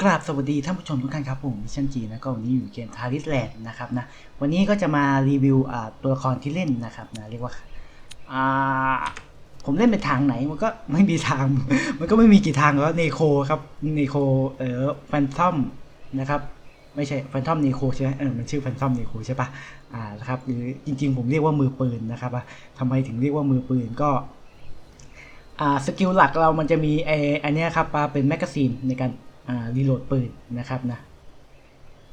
กราบสวัสดีท่านผู้ชมทุกท่านครับผมมิชชั่นจีนะก็วันนี้อยู่เกมทาริสแลนด์นะครับนะวันนี้ก็จะมารีวิวตัวละครที่เล่นนะครับนะเรียกว่าผมเล่นเป็นทางไหนมันก็ไม่มีทาง มันก็ไม่มีกี่ทางแล้วเนโคครับเนโคเออแฟนทอมนะครับไม่ใช่แฟนทอมเนโคใช่ไหมเออมันชื่อแฟนทอมเนโคใช่ปะอ่านะครับหรือจริง ๆ ผมเรียกว่ามือปืนนะครับว่าทำไมถึงเรียกว่ามือปืนก็อ่าสกิลหลักเรามันจะมีไออันนี้ครับเป็นแมกกาซีนในการ รีโหลดปืนนะครับนะ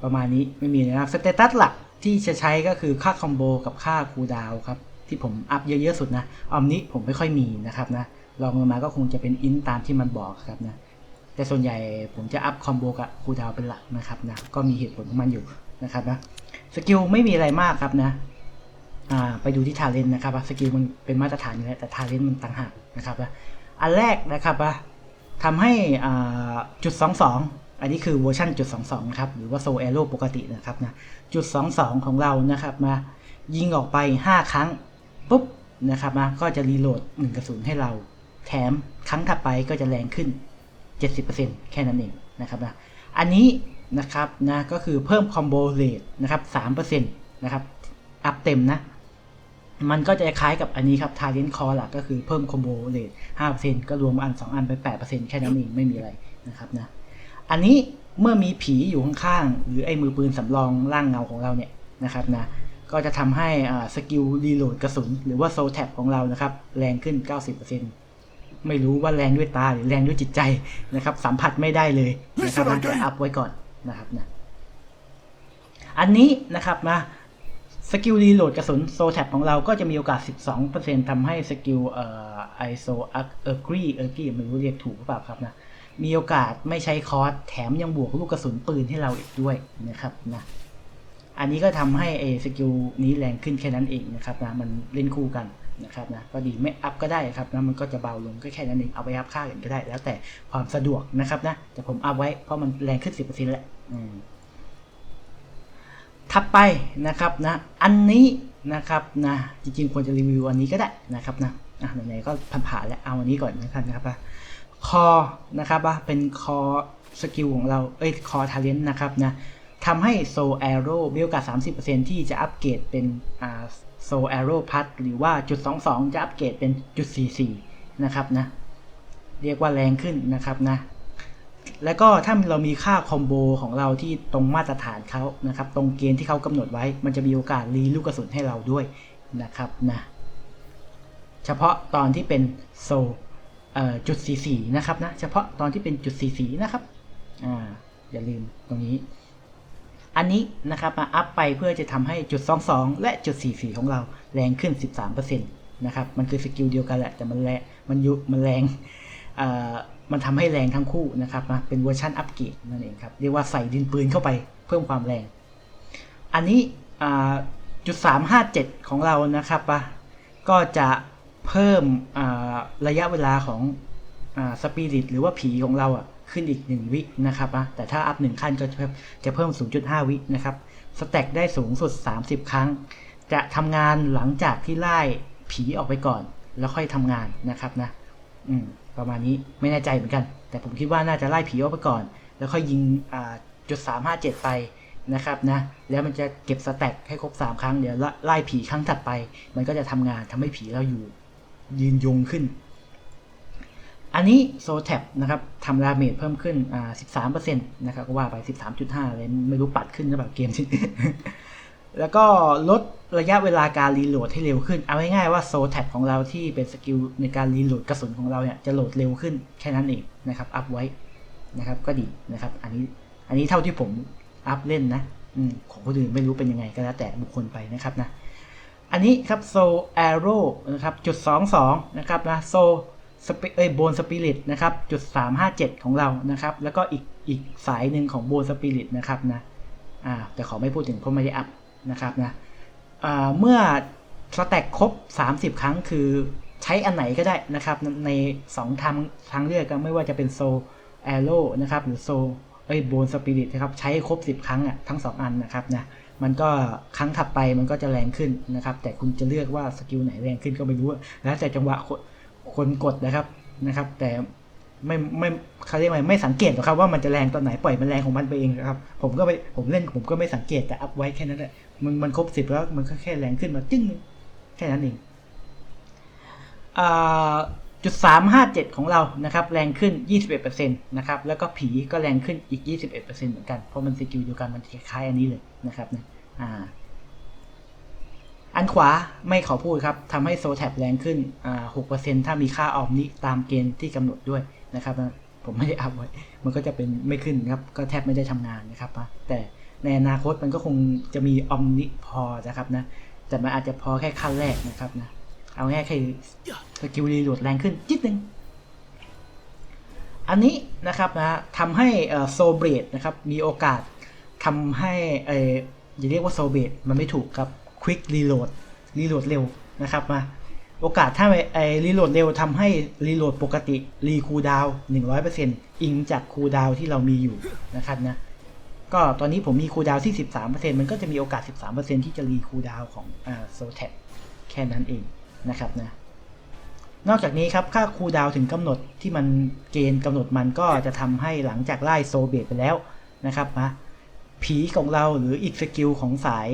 ประมาณนี้ไม่มีนะครับสเตตัสหลักที่จะใช้ก็คือค่าคอมโบกับค่าคูดาวครับ ที่ผมอัพเยอะๆสุดนะออมนี้ผมไม่ค่อยมีนะครับนะลองลงมาก็คงจะเป็นอินตามที่มันบอกครับนะแต่ส่วนใหญ่ผมจะอัพคอมโบกับคูดาวเป็นหลักนะครับนะก็มีเหตุผลของมันอยู่นะครับนะสกิลไม่มีอะไรมากครับนะไปดูที่ทาเลนนะครับว่าสกิลมันเป็นมาตรฐานอยู่แล้วแต่ทาเลนมันต่างหากนะครับว่าอันแรกนะครับว่า ทำให้จุดสองสองอันนี้คือเวอร์ชันจุดสองสองนะครับ หรือว่าโซเอโร่ปกตินะครับนะจุดสองสองของเรานะครับมายิงออกไป 5 ครั้งปุ๊บนะครับมาก็จะรีโหลด1กระสุนให้เรา แถมครั้งถัดไปก็จะแรงขึ้น 70%แค่นั้นเองนะครับนะอันนี้นะครับนะก็คือเพิ่มคอมโบเรทนะครับ3%นะครับอัพเต็มนะ มันก็จะคล้ายกับอันนี้ครับ Talent Core หลักก็คือเพิ่มคอมโบเรท5%ก็รวมอัน2อันไป8%แค่นั้นเองไม่มีอะไรนะครับนะ อันนี้เมื่อมีผีอยู่ข้างๆ หรือไอ้มือปืนสำรองร่างเงาของเราเนี่ยนะครับนะ ก็จะทำให้สกิลรีโหลดกระสุน หรือว่าโซแท็บของเรานะครับ แรงขึ้น 90%ไม่รู้ว่าแรงด้วยตาหรือแรงด้วยจิตใจนะครับ สัมผัสไม่ได้เลยนะครับแต่อัพไว้ก่อนนะครับนะ อันนี้นะครับนะ สกิลรีโหลดกระสุนโซแท็บของเราก็จะมีโอกาส 12%ทำให้สกิลเอ่อไอโซอักเออร์กรีเออร์กรีไม่รู้เรียกถูกหรือเปล่าครับนะมีโอกาสไม่ใช้คอร์สแถมยังบวกลูกกระสุนปืนให้เราอีกด้วยนะครับนะอันนี้ก็ทำให้ไอสกิลนี้แรงขึ้นแค่นั้นเองนะครับนะมันเล่นคู่กันนะครับนะก็ดีไม่อัพก็ได้ครับนะมันก็จะเบาลงก็แค่นั้นเองเอาไปอัพค่าอื่นก็ได้ แล้วแต่ความสะดวกนะครับนะแต่ผมอัพไว้เพราะมันแรงขึ้น 10%แหละอืม ถัดไปนะครับนะอันนี้นะครับนะจริงๆควรจะรีวิวอันนี้ก็ได้นะครับนะอะไหนๆก็ผ่านๆแล้วเอาอันนี้ก่อนนะครับนะครับคอนะครับว่าเป็นคอสกิลของเราเอ้ยคอทาเลนต์นะครับนะทำให้โซแอโร่มีโอกาส 30%ที่จะอัปเกรดเป็นอ่าโซแอโร่พัทหรือว่าจุด 22 จะอัปเกรดเป็นจุด 44 นะครับนะ เรียกว่าแรงขึ้นนะครับนะ แล้วก็ถ้าเรามีค่าคอมโบของเราที่ตรงมาตรฐานเขานะครับ ตรงเกณฑ์ที่เขากำหนดไว้ มันจะมีโอกาสรีลูกกระสุนให้เราด้วยนะครับนะเฉพาะตอนที่เป็นโซ่จุดสีสีนะครับนะเฉพาะตอนที่เป็นจุดสีสีนะครับอ่าอย่าลืมตรงนี้ อันนี้นะครับมาอัพไปเพื่อจะทำให้จุด 22 และจุด 44 ของเราแรงขึ้น 13%นะครับมันคือสกิลเดียวกันแหละแต่มันแรงมันยุมันแรงอ่อ มันทำให้แรงทั้งคู่นะครับนะเป็นเวอร์ชันอัปเกรดนั่นเองครับ เรียกว่าใส่ดินปืนเข้าไปเพิ่มความแรง อันนี้อ่าจุด357ของเรานะครับปะก็จะเพิ่มระยะเวลาของสปิริตหรือว่าผีของเราอะขึ้นอีก 1 วินะครับนะแต่ถ้าอัพ 1 ขั้นก็จะเพิ่มจะเพิ่ม 0.5 วินะครับ สแต็กได้สูงสุด 30 ครั้ง จะทำงานหลังจากที่ไล่ผีออกไปก่อน แล้วค่อยทำงานนะครับนะ อืม ประมาณนี้ไม่แน่ใจเหมือนกัน แต่ผมคิดว่าน่าจะไล่ผีออกไปก่อน แล้วค่อยยิงจุดสามห้าเจ็ดไปนะครับนะแล้วมันจะเก็บสแต็กให้ครบสามครั้งเดี๋ยวไล่ผีครั้งถัดไป มันก็จะทำงานทำให้ผีเราอยู่ ยืนยงขึ้น อันนี้โซแท็บนะครับทำดาเมจเพิ่มขึ้นอ่าสิบสามเปอร์เซ็นต์นะครับก็ว่าไปสิบสามจุดห้าอะไรไม่รู้ปัดขึ้นหรือเปล่าเกมที่ แล้วก็ลดระยะเวลาการรีโหลดให้เร็วขึ้น เอาง่ายๆว่าโซแท็บของเราที่เป็นสกิลในการรีโหลดกระสุนของเราเนี่ยจะโหลดเร็วขึ้นแค่นั้นเองนะครับ อัพไว้นะครับ ก็ดีนะครับ อันนี้อันนี้เท่าที่ผมอัพเล่นนะอของคนอื่นไม่รู้เป็นยังไงก็แล้วแต่บุคคลไปนะครับนะ อันนี้ครับโซแอโร่นะครับจุดสองสองนะครับนะโซสปเอ้ยโบนสปิริตนะครับจุดสามห้าเจ็ดของเรานะครับ แล้วก็อีกอีกสายหนึ่งของโบนสปิริตนะครับนะอ่าแต่ขอไม่พูดถึงเพราะไม่ได้อัพ นะครับนะเมื่อสแต็กครบ 30 ครั้งคือใช้อันไหนก็ได้นะครับ ใน2ทางทางเลือกก็ไม่ว่าจะเป็นโซแอโร่นะครับหรือโซเอ้ยโบนสปิริตนะครับใช้ครบ 10 ครั้งอะทั้ง 2 อันนะครับนะมันก็ครั้งถัดไปมันก็จะแรงขึ้นนะครับ แต่คุณจะเลือกว่าสกิลไหนแรงขึ้นก็ไม่รู้แล้วแต่จังหวะคนคนกดนะครับนะครับ แต่ ไม่ไม่เขาเรียกว่าไม่สังเกตหรอกครับว่ามันจะแรงตอนไหนปล่อยมันแรงของมันไปเองครับ ผมก็ไปผมเล่นผมก็ไม่สังเกตแต่อัพไว้แค่นั้นแหละมันมันครบสิบแล้วมันก็แค่แรงขึ้นมาจึ้งนึงแค่นั้นเองจุดสามห้าเจ็ดของเรานะครับ แรงขึ้นยี่สิบเอ็ดเปอร์เซ็นต์นะครับแล้วก็ผีก็แรงขึ้นอีกยี่สิบเอ็ดเปอร์เซ็นต์เหมือนกันเพราะมันสกิลเดียวกันมันคล้ายอันนี้เลยนะครับนะอ่าอันขวาไม่ขอพูดครับทำให้โซแท็บแรงขึ้นอ่าหกเปอร์เซ็นถ้ามีค่าออมนี้ตามเกณฑ์ที่กำหนดด้วย นะครับผมไม่ได้อัพไว้ มันก็จะเป็นไม่ขึ้นครับ ก็แทบไม่ได้ทำงานนะครับนะแต่ในอนาคตมันก็คงจะมีออมนิพอนะครับนะ แต่มันอาจจะพอแค่ขั้นแรกนะครับนะ เอาแค่แค่สกิลรีโหลดแรงขึ้นจิดนึง อันนี้นะครับนะทำให้โซเบรดนะครับ มีโอกาสทำให้เอออย่าเรียกว่าโซเบรดมันไม่ถูกครับควิกรีโหลดรีโหลดเร็วนะครับมา โอกาสถ้าไอรีโหลดเร็วทำให้รีโหลดปกติรีคูดาวหนึ่งร้อยเปอร์เซ็นต์อิงจากคูดาวที่เรามีอยู่นะครับนะก็ตอนนี้ผมมีคูดาวที่สิบสามเปอร์เซ็นต์มันก็จะมีโอกาสสิบสามเปอร์เซ็นต์ที่จะรีคูดาวของอ่าโซแท็แค่นั้นเองนะครับนะนอกจากนี้ครับค่าคูดาวถึงกำหนดที่มันเกณฑ์กำหนดมันก็จะทำให้หลังจากไล่โซเบตไปแล้วนะครับนะผีของเราหรืออีกสกิลของสาย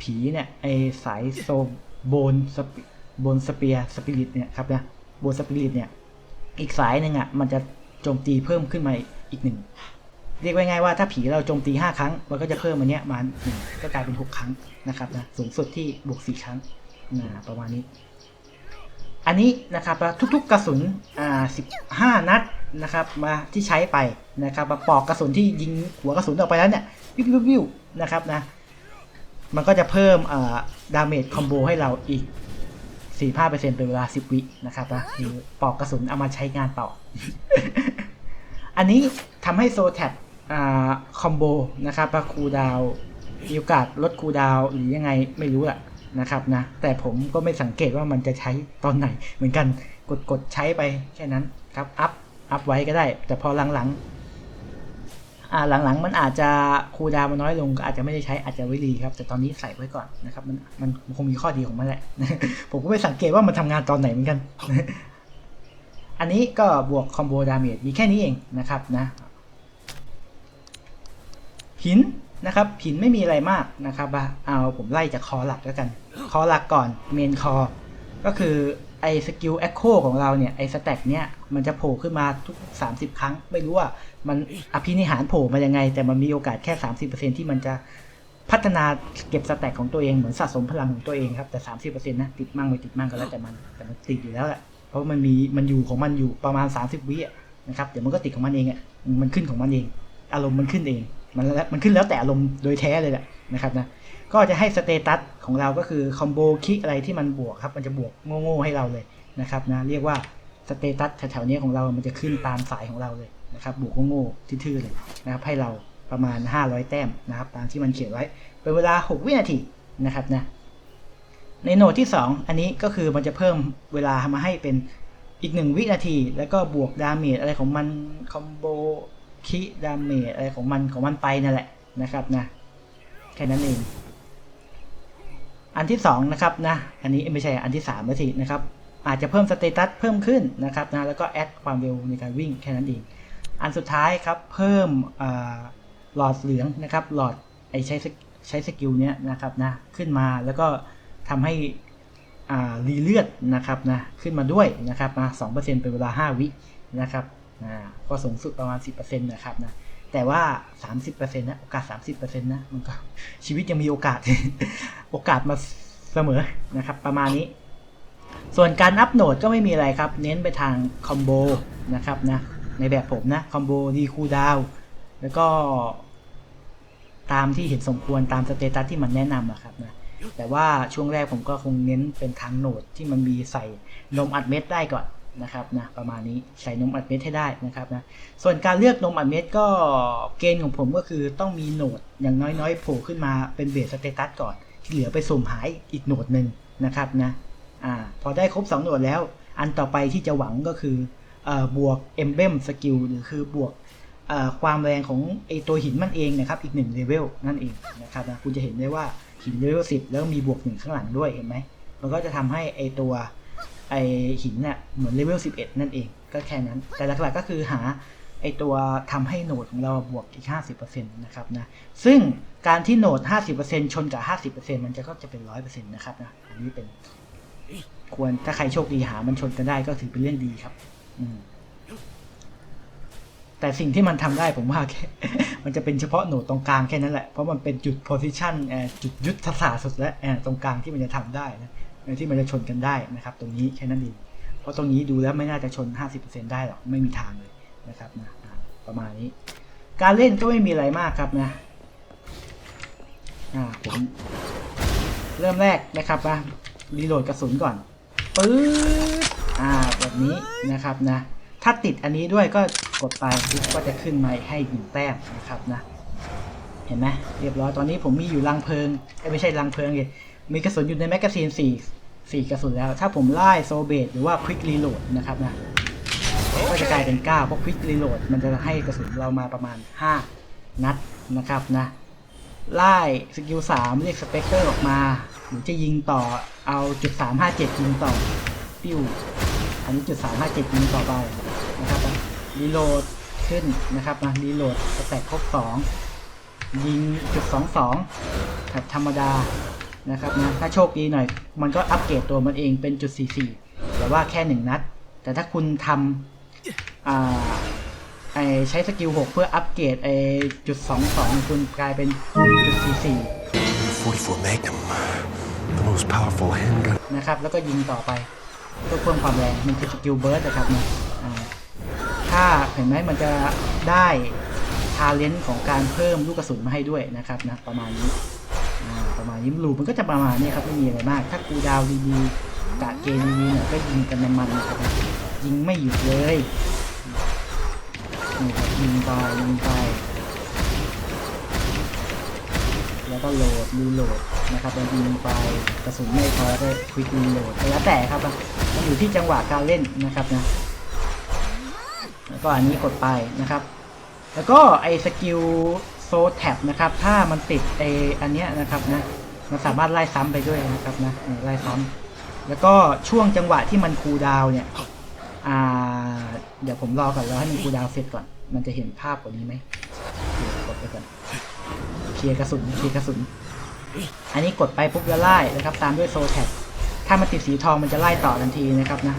ผีเนี่ยไอสายโซ โบนโบนสเปียสปิริตเนี่ยครับนะโบนสปิริตเนี่ยอีกสายหนึ่งอะมันจะโจมตีเพิ่มขึ้นมาอีกหนึ่งเรียกไว้ง่ายว่าถ้าผีเราโจมตี 5 ครั้ง มันก็จะเพิ่มมาเนี้ยมาหนึ่งก็กลายเป็น 6 ครั้งนะครับนะสูงสุดที่บวก 4 ครั้งนะประมาณนี้ อันนี้นะครับทุกๆกระสุนอ่า15นัดนะครับมาที่ใช้ไปนะครับมาปอกกระสุนที่ยิงหัวกระสุนออกไปแล้วเนี่ยวิววิววิวนะครับนะ มันก็จะเพิ่มดาเมจคอมโบให้เราอีก 45%เป็นเวลา 10 วินะครับนะคือปอกกระสุนเอามาใช้งานต่อ อันนี้ทำให้โซแท็บคอมโบนะครับคูดาวมีโอกาสลดคูดาวหรือยังไงไม่รู้แหละนะครับนะ แต่ผมก็ไม่สังเกตว่ามันจะใช้ตอนไหน เหมือนกันกดกดใช้ไปแค่นั้นครับ อัพ อัพไว้ก็ได้ แต่พอหลังๆ หลังๆมันอาจจะคูดาวมันน้อยลงก็อาจจะไม่ได้ใช้อาจจะไว้รีครับ แต่ตอนนี้ใส่ไว้ก่อนนะครับ มันมันคงมีข้อดีของมันแหละ ผมก็ไม่สังเกตว่ามันทำงานตอนไหนเหมือนกัน อันนี้ก็บวกคอมโบดาเมจมีแค่นี้เองนะครับนะ หินนะครับ หินไม่มีอะไรมากนะครับเอาผมไล่จากคอหลักแล้วกัน คอหลักก่อนเมนคอ ก็คือ ไอสกิลเอ็กโคของเราเนี่ยไอสแต็กเนี่ยมันจะโผล่ขึ้นมาทุก 30 ครั้ง ไม่รู้ว่ามันอภินิหารโผล่มายังไง แต่มันมีโอกาสแค่ 30%ที่มันจะพัฒนาเก็บสแต็กของตัวเองเหมือนสะสมพลังของตัวเองครับ แต่ 30%นะติดมั่งไม่ติดมั่งก็แล้วแต่มันแต่มันติดอยู่แล้วแหละเพราะมันมีมันอยู่ของมันอยู่ประมาณ 30 วินะครับเดี๋ยวมันก็ติดของมันเองอะมันขึ้นของมันเอง อารมณ์มันขึ้นเองมันมันขึ้นแล้วแต่อารมณ์โดยแท้เลยแหละนะครับนะ ก็จะให้สเตตัสของเราก็คือคอมโบคิกอะไรที่มันบวกครับ มันจะบวกโง่ๆให้เราเลยนะครับนะเรียกว่าสเตตัสแถวๆนี้ของเรา มันจะขึ้นตามสายของเราเลยนะครับ บวกโง่ๆทื่อๆเลยนะครับ ให้เราประมาณ 500 แต้มนะครับ ตามที่มันเขียนไว้ เป็นเวลา 6 วินาทีนะครับนะ ในโหนดที่ 2 อันนี้ก็คือมันจะเพิ่มเวลามาให้เป็นอีก 1 วินาที แล้วก็บวกดาเมจอะไรของมันคอมโบคิดาเมจอะไรของมันของมันไปนั่นแหละนะครับนะแค่นั้นเอง อันที่สองนะครับนะอันนี้ไม่ใช่อันที่สามนาทีนะครับอาจจะเพิ่มสเตตัสเพิ่มขึ้นนะครับนะแล้วก็แอดความเร็วในการวิ่งแค่นั้นเองอันสุดท้ายครับเพิ่มหลอดเหลืองนะครับหลอดไอใช้ใช้สกิลเนี้ยนะครับนะขึ้นมาแล้วก็ทำให้รีเลือดนะครับนะขึ้นมาด้วยนะครับนะสองเปอร์เซ็นต์เป็นเวลาห้าวินะครับนะก็สูงสุดประมาณ 10%นะครับนะ แต่ว่า 30%นะโอกาส 30%นะมันก็ชีวิตยังมีโอกาส โอกาสมาเสมอนะครับ ประมาณนี้ ส่วนการอัพโหลดก็ไม่มีอะไรครับ เน้นไปทางคอมโบนะครับนะในแบบผมนะคอมโบดีคูดาวแล้วก็ตามที่เห็นสมควรตามสเตตัสที่มันแนะนำอะครับนะแต่ว่าช่วงแรกผมก็คงเน้นเป็นทางโหนดที่มันมีใส่นมอัดเม็ดได้ก่อน นะครับนะประมาณนี้ใส่นมอัดเม็ดให้ได้นะครับนะส่วนการเลือกนมอัดเม็ดก็เกณฑ์ของผมก็คือต้องมีโหนดอย่างน้อยๆโผล่ขึ้นมาเป็นเบสสเตตัสก่อน ที่เหลือไปสุ่มหายอีกโหนดหนึ่งนะครับนะอ่าพอได้ครบ2โหนดแล้ว อันต่อไปที่จะหวังก็คือเอ่อบวก emblem skill หรือคือบวกความแรงของไอตัวหินมันเองนะครับอีก1เลเวลนั่นเองนะครับนะคุณจะเห็นได้ว่าหินเลเวล10แล้วมีบวกหนึ่งข้างหลังด้วยเห็นไหมมันก็จะทำให้ไอตัว ไอหินเนี่ยเหมือนเลเวล11 นั่นเองก็แค่นั้น แต่หลักๆก็คือหาไอตัวทำให้โหนดของเราบวกอีก 50%นะครับนะ ซึ่งการที่โหนด 50%ชนกับ 50%มันจะก็จะเป็น 100%นะครับนะ อันนี้เป็นควรถ้าใครโชคดีหามันชนกันได้ก็ถือเป็นเรื่องดีครับ อืมแต่สิ่งที่มันทำได้ผมว่าแค่มันจะเป็นเฉพาะโหนดตรงกลางแค่นั้นแหละ เพราะมันเป็นจุด position เอ่อจุดยุทธศาสตร์สุดแล้วเอ่อตรงกลางที่มันจะทำได้นะ ที่มันจะชนกันได้นะครับ ตรงนี้แค่นั้นเองเพราะตรงนี้ดูแล้วไม่น่าจะชน 50%ได้หรอกไม่มีทางเลยนะครับนะประมาณนี้ การเล่นก็ไม่มีอะไรมากครับนะอ่าผมเริ่มแรกนะครับนะรีโหลดกระสุนก่อนปื๊ดอ่าแบบนี้นะครับนะถ้าติดอันนี้ด้วยก็กดไปก็จะขึ้นมาให้หนึ่งแต้มนะครับนะเห็นไหมเรียบร้อยตอนนี้ผมมีอยู่ลังเพลิงไม่ใช่ลังเพลิงเลยมีกระสุนอยู่ในแมกกาซีนสี่ สี่กระสุนแล้ว ถ้าผมไล่โซเบตหรือว่าควิกรีโหลดนะครับนะก็จะกลายเป็น 9 เพราะควิกรีโหลดมันจะให้กระสุนเรามาประมาณ 5 นัดนะครับนะไล่สกิล 3 เรียกสเปกเตอร์ออกมาหรือจะยิงต่อเอาจุด357 ยิงต่อ ปิ้ว อันนี้จุด357 ยิงต่อไปนะครับรีโหลดขึ้นนะครับนะรีโหลดสแต็กครบ 2 ยิงจุด22แบบธรรมดา นะครับนะถ้าโชคดีหน่อย มันก็อัปเกรดตัวมันเองเป็นจุด44แต่ว่าแค่1นัด แต่ถ้าคุณทำอ่าไอใช้สกิล6เพื่ออัปเกรดไอจุด22คุณกลายเป็นจุด44 44 Magnum, the most powerful handgun. นะครับแล้วก็ยิงต่อไปเพื่อเพิ่มความแรงมันคือสกิลเบิร์ดนะครับเนี่ยอ่าถ้าเห็นไหมมันจะได้ทาเลนต์ของการเพิ่มลูกกระสุนมาให้ด้วยนะครับนะประมาณนี้อ่า ประมาณนี้รูมันก็จะประมาณนี้ครับไม่มีอะไรมาก ถ้ากูดาวดีๆกะเกมดีๆเนี่ยก็ยิงกันมันๆนะครับยิงไม่หยุดเลยนี่ครับยิงไปยิงไปแล้วก็โหลดรีโหลดนะครับมันยิงไปกระสุนไม่พอก็ควิกรีโหลดแล้วแต่ครับมันอยู่ที่จังหวะการเล่นนะครับนะแล้วก็อันนี้กดไปนะครับ แล้วก็ไอ้สกิล โซแท็บนะครับ ถ้ามันติดไออันเนี้ยนะครับนะมันสามารถไล่ซ้ำไปด้วยนะครับนะไล่ซ้ำแล้วก็ช่วงจังหวะที่มันคูดาวเนี่ยอ่าเดี๋ยวผมรอก่อนแล้วให้มันคูดาวเสร็จก่อน มันจะเห็นภาพกว่านี้ไหมกดไปก่อนเคลียร์กระสุนเคลียร์กระสุน อันนี้กดไปปุ๊บจะไล่นะครับ ตามด้วยโซแท็บถ้ามันติดสีทองมันจะไล่ต่อทันทีนะครับนะ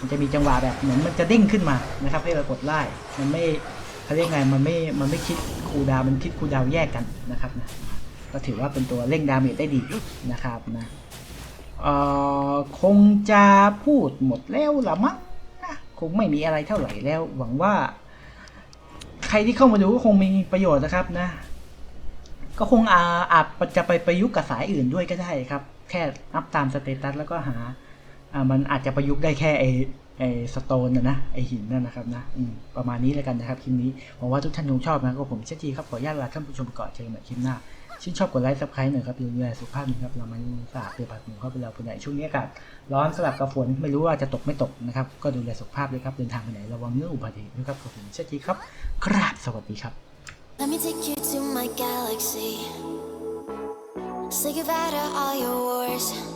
มันจะมีจังหวะแบบเหมือนมันจะเด้งขึ้นมานะครับ ให้เรากดไล่มันไม่ เขาเรียกไงมันไม่มันไม่คิดคูดาวมันคิดคูดาวแยกกันนะครับนะก็ถือว่าเป็นตัวเร่งดาเมจได้ดีนะครับนะเอ่อคงจะพูดหมดแล้วละมั้งนะคงไม่มีอะไรเท่าไหร่แล้ว หวังว่า ใครที่เข้ามาดูก็คงมีประโยชน์นะครับนะ ก็คงอาอาจจะไปประยุกต์กับสายอื่นด้วยก็ได้ครับ แค่อัพตามสเตตัสแล้วก็หาอ่ามันอาจจะประยุกต์ได้แค่ไอ ไอสโตนนะนะไอหินนั่นนะครับนะประมาณนี้แล้วกันนะครับคลิปนี้หวังว่าทุกท่านคงชอบนะก็ผมเช่นทีครับขออนุญาตลาท่านผู้ชมก่อนเจอกันใหม่คลิปหน้าชื่นชอบกดไลค์ซับสไครต์หน่อยครับดูแลสุขภาพนะครับเรามันสะอาดเปรียบปากหมูเข้าไปแล้วไปไหนช่วงนี้อากาศร้อนสลับกับฝนไม่รู้ว่าจะตกไม่ตกนะครับก็ดูแลสุขภาพด้วยครับเดินทางไปไหนระวังเรื่องอุบัติเหตุด้วยครับขอบคุณเช่นทีครับกราบสวัสดีครับ Let me take you to my galaxy. Say goodbye to all your wars.